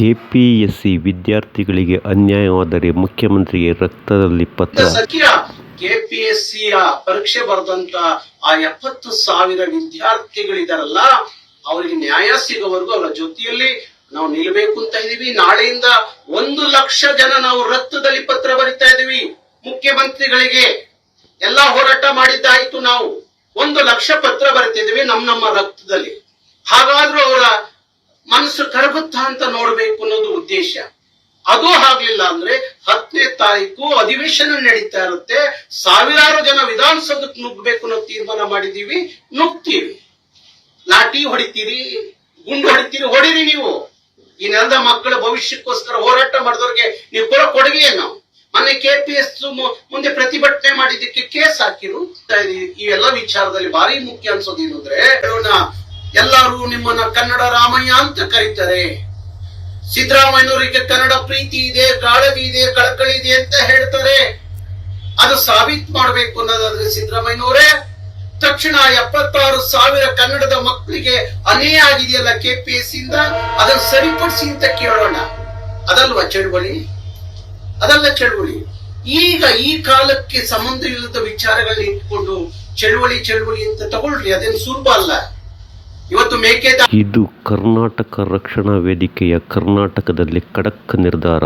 KPSC ವಿದ್ಯಾರ್ಥಿಗಳಿಗೆ ಅನ್ಯಾಯವಾದರೆ ಮುಖ್ಯಮಂತ್ರಿಗೆ ರಕ್ತದಲ್ಲಿ ಪತ್ರ. ಸದ್ಯ ಕೆಪಿಎಸ್ಸಿ ಪರೀಕ್ಷೆ ಬರೆದಂತ ಆ ಎಪ್ಪತ್ತು ಸಾವಿರ ವಿದ್ಯಾರ್ಥಿಗಳಿದಾರಲ್ಲ, ಅವರಿಗೆ ನ್ಯಾಯ ಸಿಗೋವರೆಗೂ ಅವರ ಜೊತೆಯಲ್ಲಿ ನಾವು ನಿಲ್ಬೇಕು ಅಂತ ಇದೀವಿ ನಾಳೆಯಿಂದ ಒಂದು ಲಕ್ಷ ಜನ ನಾವು ರಕ್ತದಲ್ಲಿ ಪತ್ರ ಬರಿತಾ ಇದೀವಿ ಮುಖ್ಯಮಂತ್ರಿಗಳಿಗೆ ಎಲ್ಲಾ ಹೋರಾಟ ಮಾಡಿದ್ದಾಯ್ತು ನಾವು. ಒಂದು ಲಕ್ಷ ಪತ್ರ ಬರಿತಿದ್ವಿ ನಮ್ ನಮ್ಮ ರಕ್ತದಲ್ಲಿ. ಹಾಗಾದ್ರೂ ಅವರ ಮನಸ್ಸು ಕರಗುತ್ತಾ ಅಂತ ನೋಡ್ಬೇಕು ಅನ್ನೋದು ಉದ್ದೇಶ. ಅದು ಆಗ್ಲಿಲ್ಲ ಅಂದ್ರೆ ಹತ್ತನೇ ತಾರೀಕು ಅಧಿವೇಶನ ನಡೀತಾ ಇರುತ್ತೆ. ಸಾವಿರಾರು ಜನ ವಿಧಾನಸೌಧಕ್ಕೆ ನುಗ್ಬೇಕು ಅನ್ನೋ ತೀರ್ಮಾನ ಮಾಡಿದೀವಿ ನುಗ್ತೀವಿ ಲಾಠಿ ಹೊಡಿತೀರಿ, ಗುಂಡು ಹೊಡಿತೀರಿ, ಹೊಡಿರಿ ನೀವು. ಈ ನೆಲದ ಮಕ್ಕಳ ಭವಿಷ್ಯಕ್ಕೋಸ್ಕರ ಹೋರಾಟ ಮಾಡಿದವ್ರಿಗೆ ನೀವು ಕೊಡೋ ಕೊಡುಗೆ ಏನು ಮೊನ್ನೆ ಕೆ ಪಿ ಎಸ್ ಮುಂದೆ ಪ್ರತಿಭಟನೆ ಮಾಡಿದ್ದಕ್ಕೆ ಕೇಸ್ ಹಾಕಿರು. ಇವೆಲ್ಲ ವಿಚಾರದಲ್ಲಿ ಭಾರಿ ಮುಖ್ಯ ಅನ್ಸೋದೇನು ಅಂದ್ರೆ ಎಲ್ಲರೂ ನಿಮ್ಮನ್ನ ಕನ್ನಡ ರಾಮಯ್ಯ ಅಂತ ಕರೀತಾರೆ. ಸಿದ್ದರಾಮಯ್ಯನವರಿಗೆ ಕನ್ನಡ ಪ್ರೀತಿ ಇದೆ ಕಾಳಜಿ ಇದೆ, ಕಳಕಳಿ ಇದೆ ಅಂತ ಹೇಳ್ತಾರೆ. ಅದು ಸಾಬೀತ್ ಮಾಡಬೇಕು ಅನ್ನೋದಾದ್ರೆ ಸಿದ್ದರಾಮಯ್ಯನವರೇ. ತಕ್ಷಣ ಎಪ್ಪತ್ತಾರು ಸಾವಿರ ಕನ್ನಡದ ಮಕ್ಕಳಿಗೆ ಅನ್ಯಾಯ ಆಗಿದೆಯಲ್ಲ ಕೆಪಿಎಸ್ ಇಂದ? ಅದನ್ನು ಸರಿಪಡಿಸಿ ಅಂತ ಕೇಳೋಣ. ಅದಲ್ವಾ ಚಳುವಳಿ? ಅದಲ್ಲ ಚಳುವಳಿ. ಈಗ ಈ ಕಾಲಕ್ಕೆ ಸಂಬಂಧ ಇಲ್ಲದ ವಿಚಾರಗಳನ್ನ ಇಟ್ಕೊಂಡು ಚಳುವಳಿ ಚಳುವಳಿ ಅಂತ ತಗೊಳ್ರಿ. ಅದೇನು ಸುಲಭ ಅಲ್ಲ. ಇದು ಕರ್ನಾಟಕ ರಕ್ಷಣಾ ವೇದಿಕೆಯ ಕರ್ನಾಟಕದಲ್ಲಿ ಖಡಕ್ ನಿರ್ಧಾರ.